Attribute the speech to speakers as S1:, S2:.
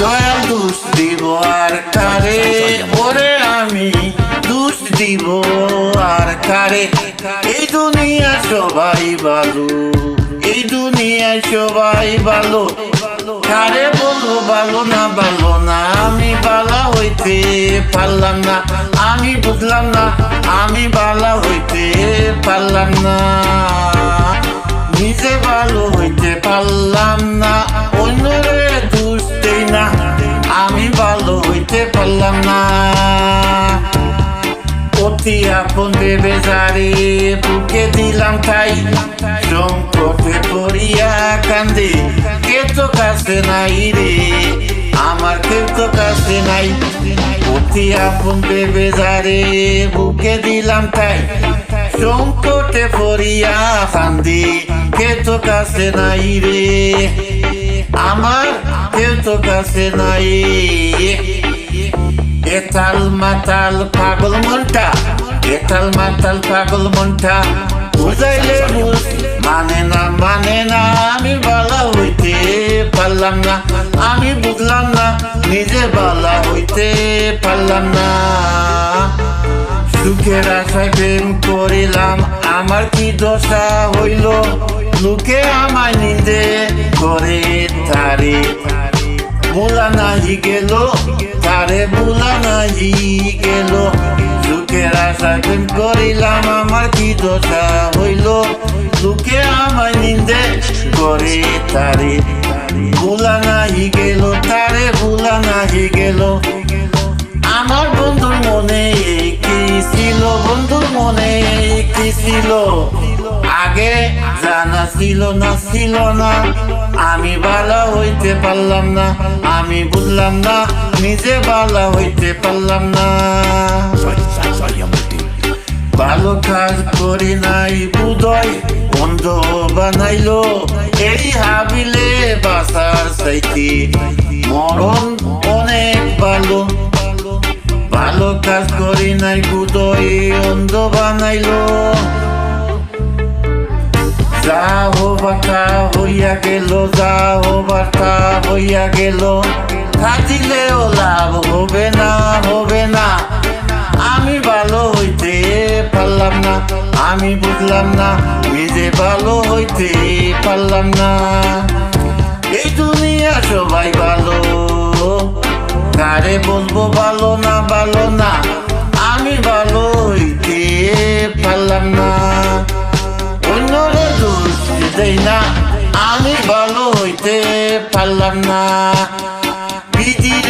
S1: দয়াল দুষ দিব আর কারে? ওরে আমি দুষ দিব আর কারে? এই দুনিয়া সবাই ভালো, এই দুনিয়ায় সবাই ভালো। কারে বলব ভালো না ভালো না, আমি বালা হইতে পারলাম না, আমি বুঝলাম না, আমি বালা হইতে পারলাম না। নিজে ভালো হইতে পারলাম না পারলাম না। অতি আপন ভেবে যারে বুকে দিলাম তাই। সংকটে পড়িয়া কান্দে কে তো কাছে নাই রে। আমার কেউ তো কাছে নাই। অতি আপন ভেবে যারে বুকে দিলাম তাই। সংকটে পড়িয়া কান্দি কে তো কাছে নাই রে। আমার কেউ তো কাছে নাই। এতাল মাতাল পাগল মনটা, এতাল মাতাল পাগল মনটা। বুঝাইলে বুঝ মানে না মানে না, আমি বালা হইতে পারলাম না। আমি বুঝলাম না, নিজে বালা হইতে পারলাম না। সুখের আশায় প্রেম করিলাম, আমার কি দশা হইল? লোকে আমায় নিন্দে করে তারে গেল, তারে ভোলা নাহি গেল। সুখের আশা প্রেম করিলাম, আমার কি দশা হইল? লোকে আমায় নিন্দে করে তারে। ভোলা নাহি গেল, তারে ভোলা নাহি গেল। আমার বন্ধুর মনে কি ছিল? বন্ধুর মনে কি ছিল? আগে জানা ছিল না ছিল না। আমি বালা হইতে পারলাম না, আমি বুঝলাম না, নিজে বালা হইতে পারলাম না। ভালো কাজ করি নাই বুদয় বন্ধ বানাইলো। এই হাবিলে বাসার সাইতে মরণ অনেক ভালো। ভালো কাজ করি নাই বুদয় অন্ধ বানাইলো। যা হবার তা হইয়া গেল যা হবার তা হইয়া গেল। থাকিলেও লাভ হবে না হবে না। আমি ভালো হইতে পারলাম না, আমি বুঝলাম না নিজে ভালো হইতে পারলাম না। এই দুনিয়া সবাই ভালো, কারে বলব ভালো না ভালো না? দেই না আমি ভালো হইতে পারলাম না। বিদির